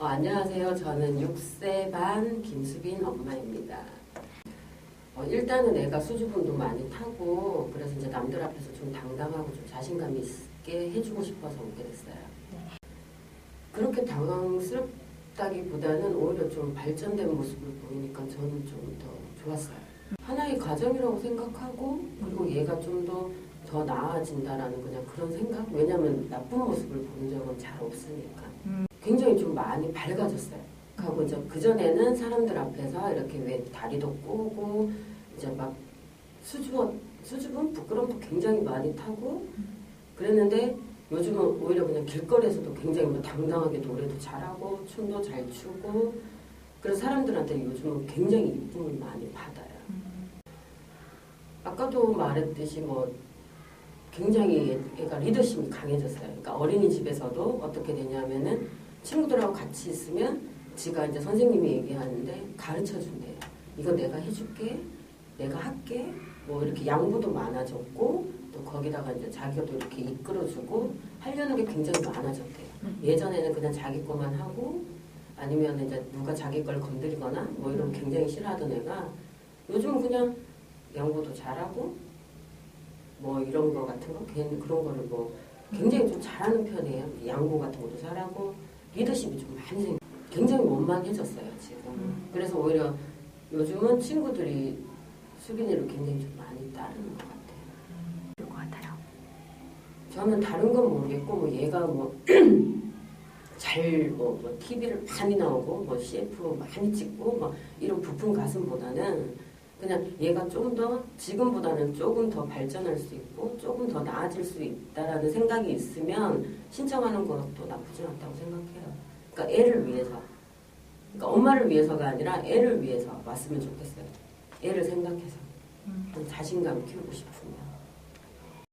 어, 안녕하세요. 저는 6세 반 김수빈 엄마입니다. 어, 일단은 애가 수줍음도 많이 타고 그래서 이제 남들 앞에서 좀 당당하고 좀 자신감 있게 해주고 싶어서 오게 됐어요. 그렇게 당황스럽다기보다는 오히려 좀 발전된 모습을 보이니까 저는 좀 더 좋았어요. 하나의 가정이라고 생각하고 그리고 얘가 좀 더 더 나아진다라는 그냥 그런 생각? 왜냐면 나쁜 모습을 본 적은 잘 없으니까. 좀 많이 밝아졌어요. 하고 이제 그전에는 사람들 앞에서 이렇게 왜 다리도 꼬고 이제 막 수줍어, 수줍은 부끄럼도 굉장히 많이 타고 그랬는데 요즘은 오히려 그냥 길거리에서도 굉장히 뭐 당당하게 노래도 잘하고 춤도 잘 추고 그래서 사람들한테 요즘은 굉장히 이쁨을 많이 받아요. 아까도 말했듯이 뭐 굉장히 애가 리더십이 강해졌어요. 그러니까 어린이집에서도 어떻게 되냐면은 친구들하고 같이 있으면 지가 이제 선생님이 얘기하는데 가르쳐 준대요. 이거 내가 해줄게, 내가 할게. 뭐 이렇게 양보도 많아졌고 또 거기다가 이제 자기도 이렇게 이끌어주고 하려는 게 굉장히 많아졌대요. 예전에는 그냥 자기 것만 하고 아니면 이제 누가 자기 걸 건드리거나 뭐 이런 거 굉장히 싫어하던 애가 요즘은 그냥 양보도 잘하고 뭐 이런 거 같은 거 그런 거를 뭐 굉장히 좀 잘하는 편이에요. 양보 같은 것도 잘하고 리더십이 좀 많이 생 굉장히 원만해졌어요 지금. 음. 그래서 오히려 요즘은 친구들이 수빈이를 굉장히 좀 많이 따르는 것 같아요. 그럴 것 같아요. 저는 다른 건 모르겠고 뭐 얘가 뭐 잘뭐뭐 TV를 많이 나오고 뭐 CF 많이 찍고 뭐 이런 부푼 가슴보다는 그냥 얘가 좀 더 지금보다는 조금 더 발전할 수 있고 조금 더 나아질 수 있다라는 생각이 있으면 신청하는 것도 나쁘지 않다고 생각해요. 그러니까 애를 위해서, 그러니까 엄마를 위해서가 아니라 애를 위해서 왔으면 좋겠어요. 애를 생각해서 음. 자신감 키우고 싶으면.